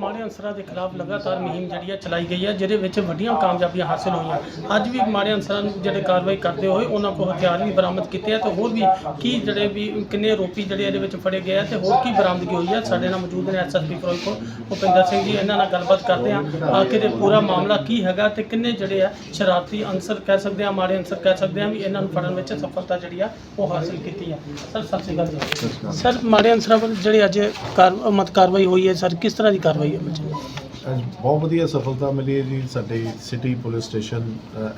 ਮਾੜੇ ਅਨਸਰਾਂ ਦੇ ਖਿਲਾਫ ਲਗਾਤਾਰ ਮੁਹਿੰਮ ਜਿਹੜੀ ਹੈ ਚਲਾਈ ਗਈ ਹੈ ਜਿਹਦੇ ਵਿੱਚ ਵੱਡੀਆਂ ਕਾਮਯਾਬੀਆਂ ਹਾਸਲ ਹੋਈਆਂ। ਅੱਜ ਵੀ ਮਾੜੇ ਅਨਸਰਾਂ ਨੂੰ ਜਿਹੜੇ ਕਾਰਵਾਈ ਕਰਦੇ ਹੋਏ ਉਹਨਾਂ ਕੋਲ ਹਥਿਆਰ ਵੀ ਬਰਾਮਦ ਕੀਤੇ ਆ ਤੇ ਹੋਰ ਵੀ ਕੀ ਜਿਹੜੇ ਵੀ ਕਿੰਨੇ ਆਰੋਪੀ ਜਿਹੜੇ ਇਹਦੇ ਵਿੱਚ ਫੜੇ ਗਏ ਆ ਤੇ ਹੋਰ ਕੀ ਬਰਾਮਦਗੀ ਹੋਈ ਹੈ ਸਾਡੇ ਨਾਲ ਮੌਜੂਦ ਨੇ ਐਸਐਸਪੀ ਫਿਰੋਜ਼ਪੁਰ ਭੁਪਿੰਦਰ ਸਿੰਘ ਜੀ ਇਹਨਾਂ ਨਾਲ ਗੱਲਬਾਤ ਕਰਦੇ ਆ ਆਖਿਰ ਇਹ ਪੂਰਾ ਮਾਮਲਾ ਕੀ ਹੈਗਾ ਤੇ ਕਿੰਨੇ ਜਿਹੜੇ ਆ ਸ਼ਰਾਰਤੀ ਅਨਸਰ ਕਹਿ ਸਕਦੇ ਆ ਮਾੜੇ ਅਨਸਰ ਕਹਿ ਸਕਦੇ ਆ ਵੀ ਇਹਨਾਂ ਨੂੰ ਫੜਨ ਵਿੱਚ ਸਫਲਤਾ ਜਿਹੜੀ ਆ ਉਹ ਹਾਸਲ ਕੀਤੀ ਆ। ਸਰ ਸਤਿ ਸ਼੍ਰੀ ਅਕਾਲ ਜੀ। ਸਰ ਮਾੜੇ ਅਨਸਰਾਂ ਵੱਲ ਜਿਹੜੀ ਅੱਜ ਕਾਰ ਮਤ ਕਾਰਵਾਈ ਹੋਈ ਹੈ ਸਰ ਕਿਸ ਤਰ੍ਹਾਂ ਦੀ ਕਾਰਵਾਈ ਹੈ ਬੱਚੇ ਅੱਜ ਬਹੁਤ ਵਧੀਆ ਸਫਲਤਾ ਮਿਲੀ ਹੈ ਜੀ। ਸਾਡੇ city police station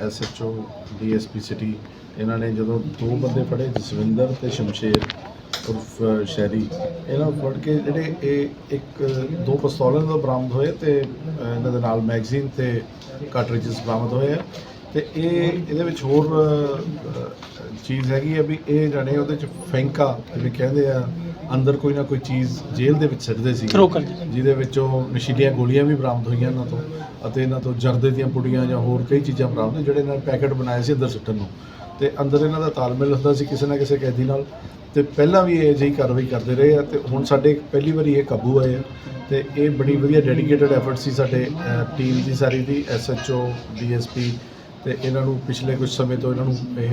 SHO DSP city, ਇਹਨਾਂ ਨੇ ਜਦੋਂ ਦੋ ਬੰਦੇ ਫੜੇ, ਜਸਵਿੰਦਰ ਤੇ ਸ਼ਮਸ਼ੇਰ ਉਰਫ ਸ਼ਹਿਰੀ, ਇਹਨਾਂ ਨੂੰ ਫੜ ਕੇ ਜਿਹੜੇ ਇਹ ਇੱਕ, ਦੋ ਪਿਸਤੌਲਾਂ ਦਾ ਬਰਾਮਦ ਹੋਏ ਤੇ ਇਹਨਾਂ ਦੇ ਨਾਲ ਮੈਗਜ਼ੀਨ ਤੇ ਕਾਰਟ੍ਰਿਜਸ ਬਰਾਮਦ ਹੋਏ ਆ। ਤੇ ਇਹ, ਇਹਦੇ ਵਿੱਚ ਹੋਰ ਚੀਜ਼ ਹੈਗੀ ਹੈ ਵੀ ਇਹ ਜਾਣੇ ਉਹਦੇ ਚ ਫੈਂਕਾ ਜਿਵੇਂ ਕਹਿੰਦੇ ਆ ਅੰਦਰ ਕੋਈ ਨਾ ਕੋਈ ਚੀਜ਼ ਜੇਲ੍ਹ ਦੇ ਵਿੱਚ ਸਿੱਟਦੇ ਸੀ ਜਿਹਦੇ ਵਿੱਚੋਂ ਨਸ਼ੀਲੀਆਂ ਗੋਲੀਆਂ ਵੀ ਬਰਾਮਦ ਹੋਈਆਂ ਇਹਨਾਂ ਤੋਂ ਅਤੇ ਇਹਨਾਂ ਤੋਂ ਜਰਦੇ ਦੀਆਂ ਪੁੜੀਆਂ ਜਾਂ ਹੋਰ ਕਈ ਚੀਜ਼ਾਂ ਬਰਾਮਦ ਹੋਈਆਂ, ਜਿਹੜੇ ਇਹਨਾਂ ਨੇ ਪੈਕੇਟ ਬਣਾਏ ਸੀ ਅੰਦਰ ਸੁੱਟਣ ਨੂੰ। ਤੇ ਅੰਦਰ ਇਹਨਾਂ ਦਾ ਤਾਲਮੇਲ ਹੁੰਦਾ ਸੀ ਕਿਸੇ ਨਾ ਕਿਸੇ ਕੈਦੀ ਨਾਲ। ਤੇ ਪਹਿਲਾਂ ਵੀ ਇਹ ਜਿਹੀ ਕਾਰਵਾਈ ਕਰਦੇ ਰਹੇ ਆ ਤੇ ਹੁਣ ਸਾਡੇ ਪਹਿਲੀ ਵਾਰੀ ਇਹ ਕਾਬੂ ਆਏ ਆ। ਤੇ ਇਹ ਬੜੀ ਵਧੀਆ ਡੈਡੀਕੇਟਡ ਐਫਰਟ ਸੀ ਸਾਡੇ ਟੀਮ ਦੀ ਸਾਰੀ ਦੀ ਐਸਐਚਓ ਡੀਐਸਪੀ ਤੇ ਇਹਨਾਂ ਨੂੰ ਪਿਛਲੇ ਕੁਝ ਸਮੇਂ ਤੋਂ ਇਹਨਾਂ ਨੂੰ ਇਹ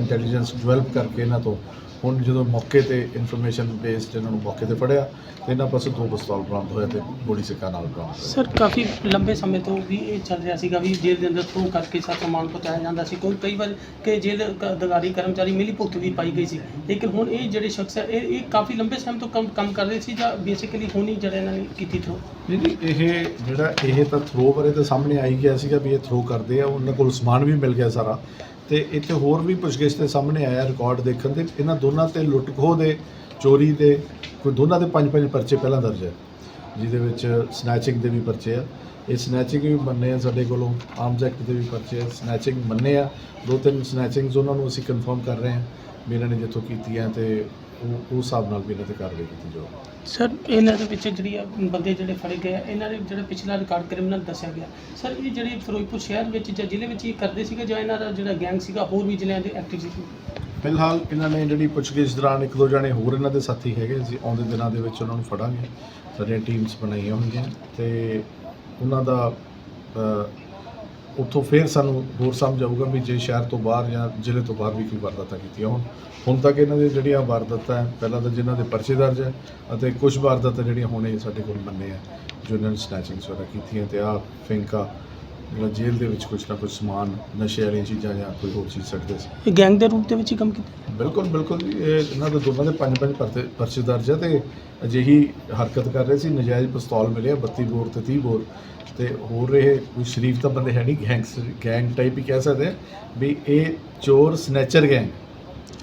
ਇੰਟੈਲੀਜੈਂਸ ਡਿਵੈਲਪ ਕਰਕੇ ਇਹਨਾਂ ਤੋਂ ਹੁਣ ਜਦੋਂ ਮੌਕੇ ਤੇ ਇਨਫੋਰਮੇਸ਼ਨ ਬੇਸਡ ਇਹਨਾਂ ਨੂੰ ਮੌਕੇ ਤੇ ਫੜਿਆ ਤੇ ਇਹਨਾਂ ਪਾਸੋਂ ਦੋ ਪਿਸਤੌਲ ਬਰਾਮਦ ਹੋਏ ਤੇ ਗੋਲੀ ਸਿੱਕਾ ਨਾਲ ਬਰਾਮਦ ਹੋਇਆ ਸਰ ਕਾਫੀ ਲੰਬੇ ਸਮੇਂ ਤੋਂ ਵੀ ਇਹ ਚੱਲ ਰਿਹਾ ਸੀਗਾ ਵੀ ਜੇਲ੍ਹ ਦੇ ਅੰਦਰ ਥਰੂ ਕਰਕੇ ਸਾਰਾ ਸਮਾਨ ਪਹੁੰਚਾਇਆ ਜਾਂਦਾ ਸੀ। ਕੋਈ ਕਈ ਵਾਰ ਕਿ ਜੇਲ੍ਹ ਕ- ਅਧਿਕਾਰੀ ਕਰਮਚਾਰੀ ਮਿਲੀ ਭੁਗਤ ਵੀ ਪਾਈ ਗਈ ਸੀ। ਲੇਕਿਨ ਹੁਣ ਇਹ ਜਿਹੜੇ ਸ਼ਖਸ ਹੈ ਇਹ ਇਹ ਕਾਫੀ ਲੰਬੇ ਸਮੇਂ ਤੋਂ ਕੰਮ ਕੰਮ ਕਰ ਰਹੇ ਸੀ ਜਾਂ ਬੇਸਿਕਲੀ ਹੁਣੀ ਜਿਹੜੇ ਇਹਨਾਂ ਨੇ ਕੀਤੀ ਥਰੂ ਨਹੀਂ ਨਹੀਂ ਇਹ ਜਿਹੜਾ ਇਹ ਤਾਂ ਥਰੋ ਬਾਰੇ ਤਾਂ ਸਾਹਮਣੇ ਆਈ ਗਿਆ ਸੀਗਾ ਵੀ ਇਹ ਥਰੋ ਕਰਦੇ ਆ ਉਹਨਾਂ ਕੋਲ ਸਮਾਨ ਵੀ ਮਿਲ ਗਿਆ ਸਾਰਾ। ਤੇ ਇੱਥੇ ਹੋਰ ਵੀ ਪੁੱਛਗਿੱਛ ਤੇ ਸਾਹਮਣੇ ਆਇਆ ਰਿਕਾਰਡ ਦੇਖਣ ਦੇ ਇਹਨਾਂ ਦੋਨਾਂ ਤੇ ਲੁੱਟ ਖੋਹ ਦੇ ਚੋਰੀ ਦੇ ਕੋਈ ਦੋਨਾਂ ਦੇ ਪੰਜ ਪੰਜ ਪਰਚੇ ਪਹਿਲਾਂ ਦਰਜ ਹੈ, ਜਿਹਦੇ ਵਿੱਚ ਸਨੈਚਿੰਗ ਦੇ ਵੀ ਪਰਚੇ ਆ। ਇਹ ਸਨੈਚਿੰਗ ਵੀ ਮੰਨੇ ਆ ਸਾਡੇ ਕੋਲੋਂ ਆਰਮਸ ਐਕਟ ਦੇ ਵੀ ਪਰਚੇ ਆ ਸਨੈਚਿੰਗ ਮੰਨੇ ਆ। ਦੋ ਤਿੰਨ ਸਨੈਚਿੰਗਸ ਉਹਨਾਂ ਨੂੰ ਅਸੀਂ ਕਨਫਰਮ ਕਰ ਰਹੇ ਹਾਂ, ਵੀ ਇਹਨਾਂ ਨੇ ਜਿੱਥੋਂ ਕੀਤੀ ਹੈ ਤੇ ਉਹ ਉਸ ਹਿਸਾਬ ਨਾਲ ਵੀ ਇਹਨਾਂ ਤੇ ਕਾਰਵਾਈ ਕੀਤੀ ਜਾਊਗੀ। ਸਰ ਇਹਨਾਂ ਦੇ ਵਿੱਚ ਜਿਹੜੀ ਆ ਬੰਦੇ ਜਿਹੜੇ ਫੜੇ ਗਏ ਆ ਇਹਨਾਂ ਦੇ ਜਿਹੜਾ ਪਿਛਲਾ ਰਿਕਾਰਡ ਕ੍ਰਿਮੀਨਲ ਦੱਸਿਆ ਗਿਆ। ਸਰ ਇਹ ਜਿਹੜੇ ਫਿਰੋਜ਼ਪੁਰ ਸ਼ਹਿਰ ਵਿੱਚ ਜਾਂ ਜ਼ਿਲ੍ਹੇ ਵਿੱਚ ਹੀ ਕਰਦੇ ਸੀਗੇ ਜਾਂ ਇਹਨਾਂ ਦਾ ਜਿਹੜਾ ਗੈਂਗ ਸੀਗਾ ਹੋਰ ਵੀ ਜ਼ਿਲ੍ਹਿਆਂ ਦੇ ਐਕਟਿਵ ਸੀ ਫਿਲਹਾਲ ਇਹਨਾਂ ਨੇ ਜਿਹੜੀ ਪੁੱਛਗਿੱਛ ਦੌਰਾਨ ਇੱਕ ਦੋ ਜਣੇ ਹੋਰ ਇਹਨਾਂ ਦੇ ਸਾਥੀ ਹੈਗੇ ਅਸੀਂ ਆਉਂਦੇ ਦਿਨਾਂ ਦੇ ਵਿੱਚ ਉਹਨਾਂ ਨੂੰ ਫੜਾਂਗੇ। ਸਾਡੀਆਂ ਟੀਮਸ ਬਣਾਈਆਂ ਹੋਈਆਂ ਤੇ ਉਹਨਾਂ ਦਾ ਅ, ਉੱਥੋਂ ਫਿਰ ਸਾਨੂੰ ਹੋਰ ਸਮਝ ਆਊਗਾ ਵੀ ਜੇ ਸ਼ਹਿਰ ਤੋਂ ਬਾਹਰ ਜਾਂ ਜ਼ਿਲ੍ਹੇ ਤੋਂ ਬਾਹਰ ਵੀ ਕੋਈ ਵਾਰਦਾਤਾਂ ਕੀਤੀਆਂ ਹੋਣ। ਹੁਣ ਤੱਕ ਇਹਨਾਂ ਦੇ ਜਿਹੜੀਆਂ ਵਾਰਦਾਤਾਂ ਪਹਿਲਾਂ ਤਾਂ ਜਿਨ੍ਹਾਂ ਦੇ ਪਰਚੇ ਦਰਜ ਹੈ ਅਤੇ ਕੁਝ ਵਾਰਦਾਤਾਂ ਜਿਹੜੀਆਂ ਹੁਣੇ ਸਾਡੇ ਕੋਲ ਮੰਨੇ ਆ, ਜੋ ਇਹਨਾਂ ਨੇ ਸਨੈਚਿੰਗਸ ਵਗੈਰਾ ਕੀਤੀਆਂ ਤੇ ਆ ਫਿੰਕਾ ਜਿਹੜਾ ਜੇਲ੍ਹ ਦੇ ਵਿੱਚ ਕੁਝ ਨਾ ਕੁਝ ਸਮਾਨ ਨਸ਼ੇ ਵਾਲੀਆਂ ਚੀਜ਼ਾਂ ਜਾਂ ਕੋਈ ਹੋਰ ਚੀਜ਼ ਸੱਟਦੇ ਸੀ। ਇਹ ਗੈਂਗ ਦੇ ਰੂਪ ਦੇ ਵਿੱਚ ਹੀ ਕੰਮ ਕੀਤਾ? ਬਿਲਕੁਲ ਬਿਲਕੁਲ ਜੀ, ਇਹ ਇਹਨਾਂ ਦੇ ਦੋਨਾਂ ਦੇ ਪੰਜ ਪੰਜ ਪਰਚੇ ਪਰਚੇ ਦਰਜ ਹੈ ਤੇ ਅਜਿਹੀ ਹਰਕਤ ਕਰ ਰਹੇ ਸੀ। ਨਜਾਇਜ਼ ਪਿਸਤੌਲ ਮਿਲੇ ਆ, 32 ਬੋਰ ਤੇ 30 ਬੋਰ। ਤੇ ਹੋਰ ਇਹ ਕੋਈ ਸ਼ਰੀਫ ਤਾਂ ਬੰਦੇ ਹੈ ਨਹੀਂ ਗੈਂਗਸ ਗੈਂਗ ਟਾਈਪ ਹੀ ਕਹਿ ਸਕਦੇ ਆ ਵੀ ਇਹ ਚੋਰ ਸਨੈਚਰ ਗੈਂਗ।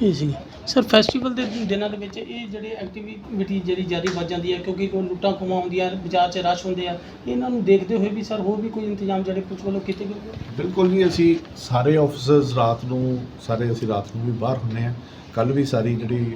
ਇਹ ਸੀ ਸਰ ਫੈਸਟੀਵਲ ਦੇ ਦਿਨਾਂ ਦੇ ਵਿੱਚ ਇਹ ਜਿਹੜੇ ਐਕਟੀਵਿਟੀ ਜਿਹੜੀ ਜਾਰੀ ਵੱਜ ਜਾਂਦੀ ਹੈ ਕਿਉਂਕਿ ਕੋਈ ਲੁੱਟਾਂ ਖੋਹਾਂ ਹੁੰਦੀਆਂ ਬਾਜ਼ਾਰ 'ਚ ਰਸ਼ ਹੁੰਦੇ ਆ ਇਹਨਾਂ ਨੂੰ ਦੇਖਦੇ ਹੋਏ ਵੀ ਸਰ ਹੋਰ ਵੀ ਕੋਈ ਇੰਤਜ਼ਾਮ ਜਿਹੜੇ ਪੁਲਿਸ ਵੱਲੋਂ ਕੀਤੇ ਗਏ? ਬਿਲਕੁਲ ਜੀ ਅਸੀਂ ਸਾਰੇ ਆਫੀਸਰਸ ਰਾਤ ਨੂੰ ਸਾਰੇ ਅਸੀਂ ਰਾਤ ਨੂੰ ਵੀ ਬਾਹਰ ਹੁੰਨੇ ਆ। ਕੱਲ ਵੀ ਸਾਰੀ ਜਿਹੜੀ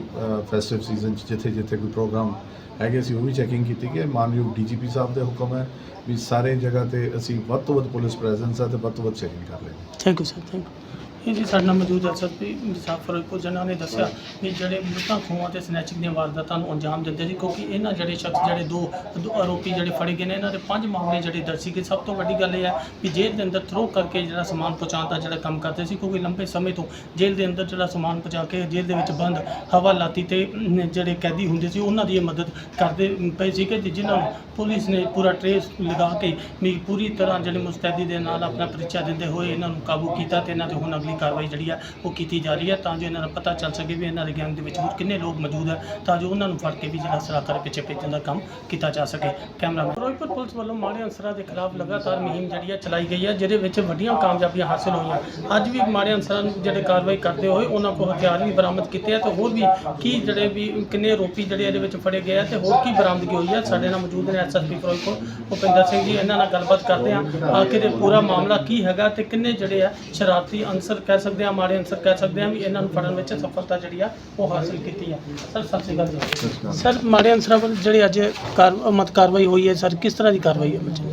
ਫੈਸਟਿਵ ਸੀਜ਼ਨ ਚ ਜਿੱਥੇ ਜਿੱਥੇ ਕੋਈ ਪ੍ਰੋਗਰਾਮ ਹੈਗੇ ਸੀ ਉਹ ਵੀ ਚੈਕਿੰਗ ਕੀਤੀ ਗਈ ਮਾਨਯੋਗ ਡੀਜੀਪੀ ਸਾਹਿਬ ਦੇ ਹੁਕਮ ਹੈ ਵੀ ਸਾਰੇ ਜਗ੍ਹਾ ਤੇ ਅਸੀਂ ਵੱਧ ਤੋਂ ਵੱਧ ਪੁਲਿਸ ਪ੍ਰੈਜ਼ੈਂਸ ਹੈ ਤੇ ਵੱਧ ਤੋਂ ਵੱਧ ਚੈਕਿੰਗ ਕਰ ਰਹੇ ਹਾਂ thank you sir thank you ਇਹ ਜੀ ਸਾਡੇ ਨਾਲ ਮੌਜੂਦ ਐਸਐਸਪੀ ਮੁਸਾਫਰ ਫਿਰੋਜ਼ਪੁਰ ਜਿਨ੍ਹਾਂ ਨੇ ਦੱਸਿਆ ਵੀ ਜਿਹੜੇ ਲੁੱਟਾਂ ਖੋਹਾਂ ਤੇ ਸਨੈਚਿੰਗ ਦੀਆਂ ਵਾਰਦਾਤਾਂ ਨੂੰ ਅੰਜਾਮ ਦਿੰਦੇ ਸੀ ਕਿਉਂਕਿ ਇਹਨਾਂ ਜਿਹੜੇ ਸ਼ਖਸ ਜਿਹੜੇ ਦੋ ਦੋ ਆਰੋਪੀ ਜਿਹੜੇ ਫੜੇ ਗਏ ਨੇ ਇਹਨਾਂ ਦੇ ਪੰਜ ਮਾਮਲੇ ਜਿਹੜੇ ਦਰਜ ਸੀਗੇ। ਸਭ ਤੋਂ ਵੱਡੀ ਗੱਲ ਇਹ ਹੈ ਵੀ ਜੇਲ੍ਹ ਦੇ ਅੰਦਰ ਥਰੋ ਕਰਕੇ ਜਿਹੜਾ ਸਮਾਨ ਪਹੁੰਚਾਉਣ ਦਾ ਜਿਹੜਾ ਕੰਮ ਕਰਦੇ ਸੀ ਕਿਉਂਕਿ ਲੰਬੇ ਸਮੇਂ ਤੋਂ ਜੇਲ੍ਹ ਦੇ ਅੰਦਰ ਜਿਹੜਾ ਸਮਾਨ ਪਹੁੰਚਾ ਕੇ ਜੇਲ੍ਹ ਦੇ ਵਿੱਚ ਬੰਦ ਹਵਾਲਾਤੀ ਤੇ ਅਮ, ਜਿਹੜੇ ਕੈਦੀ ਹੁੰਦੇ ਸੀ ਉਹਨਾਂ ਦੀ ਇਹ ਮਦਦ ਕਰਦੇ ਪਏ ਸੀਗੇ ਤੇ ਜਿਨ੍ਹਾਂ ਨੂੰ ਪੁਲਿਸ ਨੇ ਪੂਰਾ ਟ੍ਰੇਸ ਲਗਾ ਕੇ ਵੀ ਪੂਰੀ ਤਰ੍ਹਾਂ ਜਿਹੜੇ ਮੁਸਤੈਦੀ ਦੇ ਨਾਲ ਆਪਣਾ ਪਰਿਚਾ ਦਿੰਦੇ ਹੋਏ ਇਹਨਾਂ ਨੂੰ ਕਾਬੂ ਕੀਤਾ ਤੇ ਇਹਨਾਂ ਤੇ ਹੁਣ ਅਗਲੀ ਕਾਰਵਾਈ ਜਿਹੜੀ ਆ ਉਹ ਕੀਤੀ ਜਾ ਰਹੀ ਹੈ ਤਾਂ ਜੋ ਇਹਨਾਂ ਦਾ ਪਤਾ ਚੱਲ ਸਕੇ ਵੀ ਇਹਨਾਂ ਦੇ ਗੈਂਗ ਦੇ ਵਿੱਚ ਹੋਰ ਕਿੰਨੇ ਲੋਕ ਮੌਜੂਦ ਹੈ ਤਾਂ ਜੋ ਉਹਨਾਂ ਨੂੰ ਫੜ ਕੇ ਵੀ ਜਿਹੜਾ ਸਰਾਕਰ ਪਿੱਛੇ ਭੇਜਣ ਦਾ ਕੰਮ ਕੀਤਾ ਜਾ ਸਕੇ। ਕੈਮਰਾਮੈਨ ਫਿਰੋਜ਼ਪੁਰ ਪੁਲਿਸ ਵੱਲੋਂ ਮਾੜੇ ਅਨਸਰਾਂ ਦੇ ਖਿਲਾਫ ਲਗਾਤਾਰ ਮੁਹਿੰਮ ਜਿਹੜੀ ਹੈ ਚਲਾਈ ਗਈ ਹੈ ਜਿਹਦੇ ਵਿੱਚ ਵੱਡੀਆਂ ਕਾਮਯਾਬੀਆਂ ਹਾਸਲ ਹੋਈਆਂ। ਅੱਜ ਵੀ ਮਾੜੇ ਅਨਸਰਾਂ ਨੂੰ ਜਿਹੜੇ ਕਾਰਵਾਈ ਕਰਦੇ ਹੋਏ ਉਹਨਾਂ ਕੋਲ ਹਥਿਆਰ ਵੀ ਬਰਾਮਦ ਕੀਤੇ ਆ ਤੇ ਹੋਰ ਵੀ ਕੀ ਜਿਹੜੇ ਵੀ ਕਿੰਨੇ ਆਰੋਪੀ ਜਿਹੜੇ ਇਹਦੇ ਵਿੱਚ ਫੜੇ ਗਏ ਆ ਤੇ ਹੋਰ ਕੀ ਬਰਾਮਦਗੀ ਹੋਈ ਹੈ ਸਾਡੇ ਨਾਲ ਮੌਜੂਦ ਨੇ ਐਸਐਸਪੀ ਫਿਰੋਜ਼ਪੁਰ ਭੁਪਿੰਦਰ ਸਿੰਘ ਜੀ, ਇਹਨਾਂ ਨਾਲ ਗੱਲਬਾਤ ਕਰਦੇ ਆ। ਆਖਿਰ ਇਹ ਪੂਰਾ ਮਾਮਲਾ ਕੀ ਹੈਗਾ ਤੇ ਕਿੰਨੇ ਜਿਹੜੇ ਆ ਸ਼ਰਾਰਤੀ ਅਨਸਰ ਕਹਿ ਸਕਦੇ ਆ ਮਾੜੇ ਅਨਸਰ ਕਹਿ ਸਕਦੇ ਆ ਵੀ ਇਹਨਾਂ ਨੂੰ ਫੜਨ ਵਿੱਚ ਸਫਲਤਾ ਜਿਹੜੀ ਆ ਉਹ ਹਾਸਲ ਕੀਤੀ ਆ। ਸਰ ਸਤਿ ਸ਼੍ਰੀ ਅਕਾਲ ਜੀ। ਸਰ ਮਾੜੇ ਅਨਸਰਾਂ ਵੱਲ ਜਿਹੜੀ ਅੱਜ ਕਾਰ ਮਤ ਕਾਰਵਾਈ ਹੋਈ ਹੈ ਸਰ ਕਿਸ ਤਰ੍ਹਾਂ ਦੀ ਕਾਰਵਾਈ ਹੈ ਬੱਚੇ?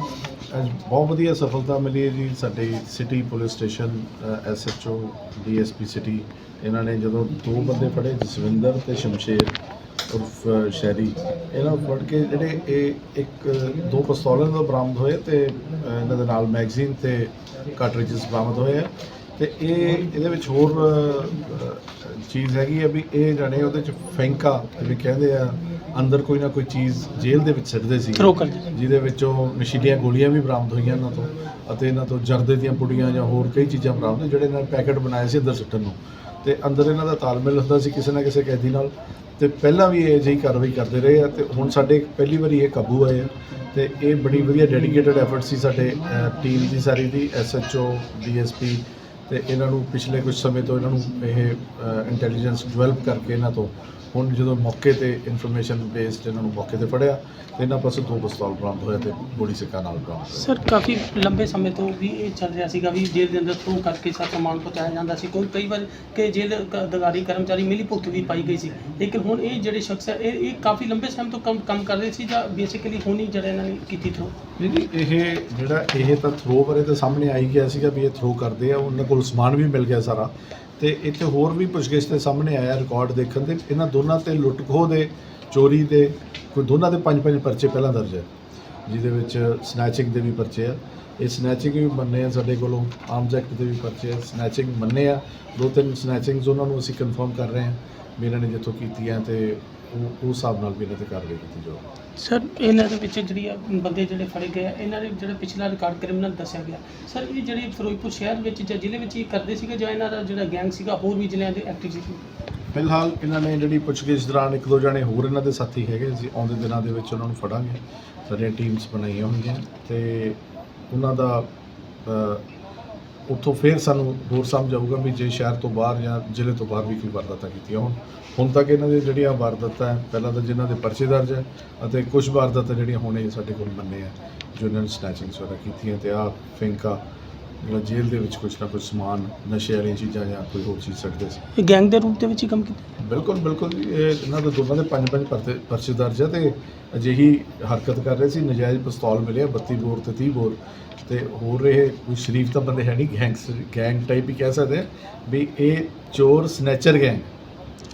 ਅੱਜ ਬਹੁਤ ਵਧੀਆ ਸਫਲਤਾ ਮਿਲੀ ਹੈ ਜੀ। ਸਾਡੇ city police station SHO DSP city ਇਹਨਾਂ ਨੇ ਜਦੋਂ ਦੋ ਬੰਦੇ ਫੜੇ ਜਸਵਿੰਦਰ ਤੇ ਸ਼ਮਸ਼ੇਰ ਉਰਫ ਸ਼ੈਰੀ ਇਹਨਾਂ ਨੂੰ ਫੜ ਕੇ ਜਿਹੜੇ ਇਹ ਇੱਕ ਦੋ ਪਿਸਤੌਲਾਂ ਤੋਂ ਬਰਾਮਦ ਹੋਏ ਤੇ ਇਹਨਾਂ ਦੇ ਨਾਲ ਮੈਗਜ਼ੀਨ ਤੇ ਕਾਰਟ੍ਰਿਜਸ ਬਰਾਮਦ ਹੋਏ ਆ। ਤੇ ਇਹ ਇਹਦੇ ਵਿੱਚ ਹੋਰ ਚੀਜ਼ ਹੈਗੀ ਆ ਵੀ ਇਹ ਜਾਣੇ ਉਹਦੇ ਚ ਫੈਂਕਾ ਜਿਵੇਂ ਕਹਿੰਦੇ ਆ ਅੰਦਰ ਕੋਈ ਨਾ ਕੋਈ ਚੀਜ਼ ਜੇਲ੍ਹ ਦੇ ਵਿੱਚ ਸਿੱਟਦੇ ਸੀ। ਜਿਹਦੇ ਵਿੱਚੋਂ ਨਸ਼ੀਲੀਆਂ ਗੋਲੀਆਂ ਵੀ ਬਰਾਮਦ ਹੋਈਆਂ ਇਹਨਾਂ ਤੋਂ ਅਤੇ ਇਹਨਾਂ ਤੋਂ ਜਰਦੇ ਦੀਆਂ ਪੁੜੀਆਂ ਜਾਂ ਹੋਰ ਕਈ ਚੀਜ਼ਾਂ ਬਰਾਮਦ ਹੋਈਆਂ, ਜਿਹੜੇ ਇਹਨਾਂ ਨੇ ਪੈਕੇਟ ਬਣਾਏ ਸੀ ਅੰਦਰ ਸੁੱਟਣ ਨੂੰ। ਤੇ ਅੰਦਰ ਇਹਨਾਂ ਦਾ ਤਾਲਮੇਲ ਹੁੰਦਾ ਸੀ ਕਿਸੇ ਨਾ ਕਿਸੇ ਕੈਦੀ ਨਾਲ। ਤੇ ਪਹਿਲਾਂ ਵੀ ਇਹ ਜਿਹੀ ਕਾਰਵਾਈ ਕਰਦੇ ਰਹੇ ਆ ਤੇ ਹੁਣ ਸਾਡੇ ਪਹਿਲੀ ਵਾਰੀ ਇਹ ਕਾਬੂ ਆਏ ਆ। ਤੇ ਇਹ ਬੜੀ ਵਧੀਆ ਡੈਡੀਕੇਟਡ ਐਫਰਟ ਸੀ ਸਾਡੇ ਟੀਮ ਦੀ ਸਾਰੀ ਦੀ ਐਸਐਚਓ ਡੀਐਸਪੀ ਤੇ ਇਹਨਾਂ ਨੂੰ ਪਿਛਲੇ ਕੁਝ ਸਮੇਂ ਤੋਂ ਇਹਨਾਂ ਨੂੰ ਇਹ ਇੰਟੈਲੀਜੈਂਸ ਡਿਵੈਲਪ ਕਰਕੇ ਇਹਨਾਂ ਤੋਂ ਹੁਣ ਜਦੋਂ ਮੌਕੇ ਤੇ ਇਨਫੋਰਮੇਸ਼ਨ ਬੇਸਡ ਇਹਨਾਂ ਨੂੰ ਮੌਕੇ ਤੇ ਫੜਿਆ ਤੇ ਇਹਨਾਂ ਪਾਸੋਂ ਦੋ ਪਿਸਤੌਲ ਬਰਾਮਦ ਹੋਇਆ ਤੇ ਗੋਲੀ ਸਿੱਕਾ ਨਾਲ ਬਰਾਮਦ ਹੋਇਆ ਸਰ ਕਾਫੀ ਲੰਬੇ ਸਮੇਂ ਤੋਂ ਵੀ ਇਹ ਚੱਲ ਰਿਹਾ ਸੀਗਾ ਵੀ ਜੇਲ੍ਹ ਦੇ ਅੰਦਰ ਥਰੂ ਕਰਕੇ ਸਾ ਸਮਾਨ ਪਹੁੰਚਾਇਆ ਜਾਂਦਾ ਸੀ। ਕੋਈ ਕਈ ਵਾਰ ਕਿ ਜੇਲ੍ਹ ਕ- ਅਧਿਕਾਰੀ ਕਰਮਚਾਰੀ ਮਿਲੀ ਭੁਗਤ ਵੀ ਪਾਈ ਗਈ ਸੀ। ਲੇਕਿਨ ਹੁਣ ਇਹ ਜਿਹੜੇ ਸ਼ਖਸ ਹੈ ਇਹ ਇਹ ਕਾਫੀ ਲੰਬੇ ਸਮੇਂ ਤੋਂ ਕੰਮ ਕੰਮ ਕਰ ਰਹੇ ਸੀ ਜਾਂ ਬੇਸਿਕਲੀ ਹੁਣ ਜਿਹੜਾ ਇਹਨਾਂ ਨੇ ਕੀਤੀ ਥਰੂ ਨਹੀਂ ਨਹੀਂ ਇਹ ਜਿਹੜਾ ਇਹ ਤਾਂ ਥਰੋ ਬਾਰੇ ਤਾਂ ਸਾਹਮਣੇ ਆਈ ਗਿਆ ਸੀਗਾ ਵੀ ਇਹ ਥਰੋ ਕਰਦੇ ਆ ਉਹਨਾਂ ਕੋਲ ਸਮਾਨ ਵੀ ਮਿਲ ਗਿਆ ਸਾਰਾ। ਤੇ ਇੱਥੇ ਹੋਰ ਵੀ ਪੁੱਛਗਿੱਛ ਤੇ ਸਾਹਮਣੇ ਆਇਆ ਰਿਕਾਰਡ ਦੇਖਣ ਦੇ ਇਹਨਾਂ ਦੋਨਾਂ ਤੇ ਲੁੱਟ ਖੋਹ ਦੇ, ਚੋਰੀ ਦੇ, ਕੋਈ ਦੋਨਾਂ ਦੇ ਪੰਜ ਪੰਜ ਪਰਚੇ ਪਹਿਲਾਂ ਦਰਜ ਹੈ, ਜਿਹਦੇ ਵਿੱਚ ਸਨੈਚਿੰਗ ਦੇ ਵੀ ਪਰਚੇ ਆ। ਇਹ ਸਨੈਚਿੰਗ ਵੀ ਮੰਨੇ ਆ ਸਾਡੇ ਕੋਲੋਂ ਆਰਮਸ ਐਕਟ ਦੇ ਵੀ ਪਰਚੇ ਆ ਸਨੈਚਿੰਗ ਮੰਨੇ ਆ। ਦੋ ਤਿੰਨ ਸਨੈਚਿੰਗਸ ਉਹਨਾਂ ਨੂੰ ਅਸੀਂ ਕਨਫਰਮ ਕਰ ਰਹੇ ਹਾਂ, ਵੀ ਇਹਨਾਂ ਨੇ ਜਿੱਥੋਂ ਕੀਤੀਆਂ ਤੇ ਉਹ ਉਸ ਹਿਸਾਬ ਨਾਲ ਵੀ ਇਹਨਾਂ ਤੇ ਕਾਰਵਾਈ ਕੀਤੀ ਜਾਊਗੀ ਸਰ ਇਹਨਾਂ ਦੇ ਵਿੱਚ ਜਿਹੜੀ ਆ ਬੰਦੇ ਜਿਹੜੇ ਫੜੇ ਗਏ ਆ ਇਹਨਾਂ ਦੇ ਜਿਹੜਾ ਪਿਛਲਾ ਰਿਕਾਰਡ ਕ੍ਰਿਮੀਨਲ ਦੱਸਿਆ ਗਿਆ। ਸਰ ਇਹ ਜਿਹੜੇ ਫਿਰੋਜ਼ਪੁਰ ਸ਼ਹਿਰ ਵਿੱਚ ਜਾਂ ਜ਼ਿਲ੍ਹੇ ਵਿੱਚ ਇਹ ਕਰਦੇ ਸੀਗੇ ਜਾਂ ਇਹਨਾਂ ਦਾ ਜਿਹੜਾ ਗੈਂਗ ਸੀਗਾ ਹੋਰ ਵੀ ਜ਼ਿਲ੍ਹਿਆਂ ਦੇ ਐਕਟਿਵ ਸੀ ਫਿਲਹਾਲ ਇਹਨਾਂ ਨੇ ਜਿਹੜੀ ਪੁੱਛਗਿੱਛ ਦੌਰਾਨ ਇੱਕ ਦੋ ਜਣੇ ਹੋਰ ਇਹਨਾਂ ਦੇ ਸਾਥੀ ਹੈਗੇ ਅਸੀਂ ਆਉਂਦੇ ਦਿਨਾਂ ਦੇ ਵਿੱਚ ਉਹਨਾਂ ਨੂੰ ਫੜਾਂਗੇ। ਸਾਡੀਆਂ ਟੀਮਸ ਬਣਾਈਆਂ ਹੋਈਆਂ ਤੇ ਉਹਨਾਂ ਦਾ ਅ, ਉੱਥੋਂ ਫਿਰ ਸਾਨੂੰ ਹੋਰ ਸਮਝ ਆਊਗਾ ਵੀ ਜੇ ਸ਼ਹਿਰ ਤੋਂ ਬਾਹਰ ਜਾਂ ਜ਼ਿਲ੍ਹੇ ਤੋਂ ਬਾਹਰ ਵੀ ਕੋਈ ਵਾਰਦਾਤਾਂ ਕੀਤੀਆਂ ਹੋਣ। ਹੁਣ ਤੱਕ ਇਹਨਾਂ ਦੇ ਜਿਹੜੀਆਂ ਵਾਰਦਾਤਾਂ ਹੈ, ਪਹਿਲਾਂ ਤਾਂ ਜਿਨ੍ਹਾਂ ਦੇ ਪਰਚੇ ਦਰਜ ਹੈ ਅਤੇ ਕੁਝ ਵਾਰਦਾਤਾਂ ਜਿਹੜੀਆਂ ਹੁਣੇ ਸਾਡੇ ਕੋਲ ਮੰਨੇ ਆ, ਜੋ ਇਹਨਾਂ ਨੇ ਸਨੈਚਿੰਗਸ ਵਗੈਰਾ ਕੀਤੀਆਂ ਤੇ ਆ ਫਿੰਕਾ ਜਿਹੜਾ ਜੇਲ੍ਹ ਦੇ ਵਿੱਚ ਕੁਝ ਨਾ ਕੁਝ ਸਮਾਨ ਨਸ਼ੇ ਵਾਲੀਆਂ ਚੀਜ਼ਾਂ ਜਾਂ ਕੋਈ ਹੋਰ ਚੀਜ਼ ਛੱਡਦੇ ਸੀ। ਇਹ ਗੈਂਗ ਦੇ ਰੂਪ ਦੇ ਵਿੱਚ ਹੀ ਕੰਮ ਕੀਤਾ? ਬਿਲਕੁਲ ਬਿਲਕੁਲ ਜੀ। ਇਹ ਇਹਨਾਂ ਦੇ ਦੋਨਾਂ ਦੇ ਪੰਜ ਪੰਜ ਪਰਚੇ ਪਰਚੇ ਦਰਜ ਹੈ ਤੇ ਅਜਿਹੀ ਹਰਕਤ ਕਰ ਰਹੇ ਸੀ। ਨਜਾਇਜ਼ ਪਿਸਤੌਲ ਮਿਲਿਆ 32 ਬੋਰ ਤੇ 30 ਬੋਰ। ਤੇ ਹੋਰ ਇਹ ਕੋਈ ਸ਼ਰੀਫ ਤਾਂ ਬੰਦੇ ਹੈ ਨਹੀਂ ਗੈਂਗਸ ਗੈਂਗ ਟਾਈਪ ਹੀ ਕਹਿ ਸਕਦੇ ਵੀ ਇਹ ਚੋਰ ਸਨੈਚਰ ਗੈਂਗ।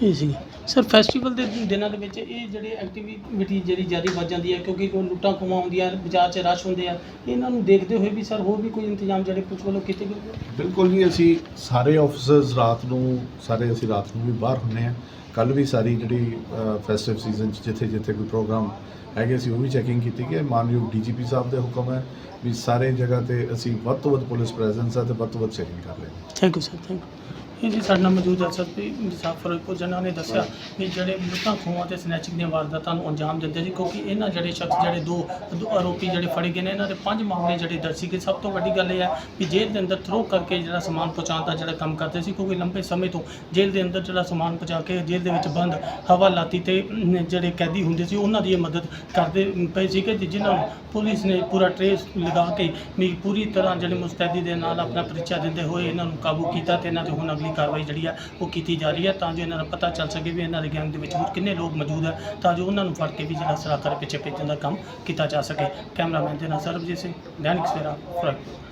ਇਹ ਸੀ। ਸਰ ਫੈਸਟੀਵਲ ਦੇ ਦਿਨਾਂ ਦੇ ਵਿੱਚ ਇਹ ਜਿਹੜੇ ਐਕਟੀਵਿਟੀ ਜਿਹੜੀ ਜ਼ਿਆਦਾ ਵੱਧ ਜਾਂਦੀ ਹੈ ਕਿਉਂਕਿ ਕੋਈ ਲੁੱਟਾਂ ਖੋਹਾਂ ਹੁੰਦੀਆਂ ਬਾਜ਼ਾਰ 'ਚ ਰਸ਼ ਹੁੰਦੇ ਆ ਇਹਨਾਂ ਨੂੰ ਦੇਖਦੇ ਹੋਏ ਵੀ ਸਰ ਹੋਰ ਵੀ ਕੋਈ ਇੰਤਜ਼ਾਮ ਜਿਹੜੇ ਪੁਲਿਸ ਵੱਲੋਂ ਕੀਤੇ ਗਏ ਬਿਲਕੁਲ ਜੀ ਅਸੀਂ ਸਾਰੇ ਆਫੀਸਰਸ ਰਾਤ ਨੂੰ ਸਾਰੇ ਅਸੀਂ ਰਾਤ ਨੂੰ ਵੀ ਬਾਹਰ ਹੁੰਨੇ ਆ ਕੱਲ ਵੀ ਸਾਰੀ ਜਿਹੜੀ ਫੈਸਟਿਵ ਸੀਜ਼ਨ 'ਚ ਜਿੱਥੇ ਜਿੱਥੇ ਕੋਈ ਪ੍ਰੋਗਰਾਮ ਹੈਗੇ ਸੀ ਉਹ ਵੀ ਚੈਕਿੰਗ ਕੀਤੀ ਗਈ। ਮਾਨਯੋਗ ਡੀਜੀਪੀ ਸਾਹਿਬ ਦੇ ਹੁਕਮ ਹੈ ਵੀ ਸਾਰੇ ਜਗ੍ਹਾ ਤੇ ਅਸੀਂ ਵੱਧ ਤੋਂ ਵੱਧ ਪੁਲਿਸ ਪ੍ਰੈਜ਼ੈਂਸ ਹੈ ਤੇ ਵੱਧ ਤੋਂ ਵੱਧ ਚੈਕਿੰਗ ਕਰ ਰਹੇ ਹਾਂ। Thank you sir thank you ਇਹ ਜੀ ਸਾਡੇ ਨਾਲ ਮੌਜੂਦ ਹੈ ਸਰ ਵੀ ਸਾਫ਼ ਫਿਰੋਜ਼ਪੁਰ ਜਨਾਂ ਨੇ ਦੱਸਿਆ ਵੀ ਜਿਹੜੇ ਲੁੱਟਾਂ ਖੋਹਾਂ ਤੇ ਸਨੈਚਿੰਗ ਦੀਆਂ ਵਾਰਦਾਤਾਂ ਨੂੰ ਅੰਜਾਮ ਦਿੰਦੇ ਸੀ ਕਿਉਂਕਿ ਇਹਨਾਂ ਜਿਹੜੇ ਸ਼ਖਸ ਜਿਹੜੇ ਦੋ ਦੋ ਆਰੋਪੀ ਜਿਹੜੇ ਫੜੇ ਗਏ ਨੇ ਇਹਨਾਂ ਦੇ ਪੰਜ ਮਾਮਲੇ ਜਿਹੜੇ ਦਰਜ ਸੀਗੇ। ਸਭ ਤੋਂ ਵੱਡੀ ਗੱਲ ਇਹ ਹੈ ਵੀ ਜੇਲ੍ਹ ਦੇ ਅੰਦਰ ਥਰੋ ਕਰਕੇ ਜਿਹੜਾ ਸਮਾਨ ਪਹੁੰਚਾਉਣ ਦਾ ਜਿਹੜਾ ਕੰਮ ਕਰਦੇ ਸੀ ਕਿਉਂਕਿ ਲੰਬੇ ਸਮੇਂ ਤੋਂ ਜੇਲ੍ਹ ਦੇ ਅੰਦਰ ਜਿਹੜਾ ਸਮਾਨ ਪਹੁੰਚਾ ਕੇ ਜੇਲ੍ਹ ਦੇ ਵਿੱਚ ਬੰਦ ਹਵਾਲਾਤੀ ਤੇ ਅਮ, ਜਿਹੜੇ ਕੈਦੀ ਹੁੰਦੇ ਸੀ ਉਹਨਾਂ ਦੀ ਇਹ ਮਦਦ ਕਰਦੇ ਪਏ ਸੀਗੇ ਤੇ ਜਿਨ੍ਹਾਂ ਨੂੰ ਪੁਲਿਸ ਨੇ ਪੂਰਾ ਟ੍ਰੇਸ ਲਗਾ ਕੇ ਵੀ ਪੂਰੀ ਤਰ੍ਹਾਂ ਜਿਹੜੇ ਮੁਸਤੈਦੀ ਦੇ ਨਾਲ ਆਪਣਾ ਪਰਿਚਾ ਦਿੰਦੇ ਹੋਏ ਇਹਨਾਂ ਨੂੰ ਕਾਬੂ ਕੀਤਾ ਤੇ ਇਹਨਾਂ ਤੇ ਹੁਣ ਅਗਲੀ ਕਾਰਵਾਈ ਜਿਹੜੀ ਆ ਉਹ ਕੀਤੀ ਜਾ ਰਹੀ ਹੈ ਤਾਂ ਜੋ ਇਹਨਾਂ ਦਾ ਪਤਾ ਚੱਲ ਸਕੇ ਵੀ ਇਹਨਾਂ ਦੇ ਗੈਂਗ ਦੇ ਵਿੱਚ ਹੋਰ ਕਿੰਨੇ ਲੋਕ ਮੌਜੂਦ ਹੈ ਤਾਂ ਜੋ ਉਹਨਾਂ ਨੂੰ ਫੜ ਕੇ ਵੀ ਜਿਹੜਾ ਸਰਾਕਰ ਪਿੱਛੇ ਭੇਜਣ ਦਾ ਕੰਮ ਕੀਤਾ ਜਾ ਸਕੇ। ਕੈਮਰਾਮੈਨ ਦੇ ਨਾਲ ਸਰਬਜੀਤ ਸਿੰਘ, ਦੈਨਿਕ ਸਵੇਰਾ ਫਿਰੋਜ਼ਪੁਰ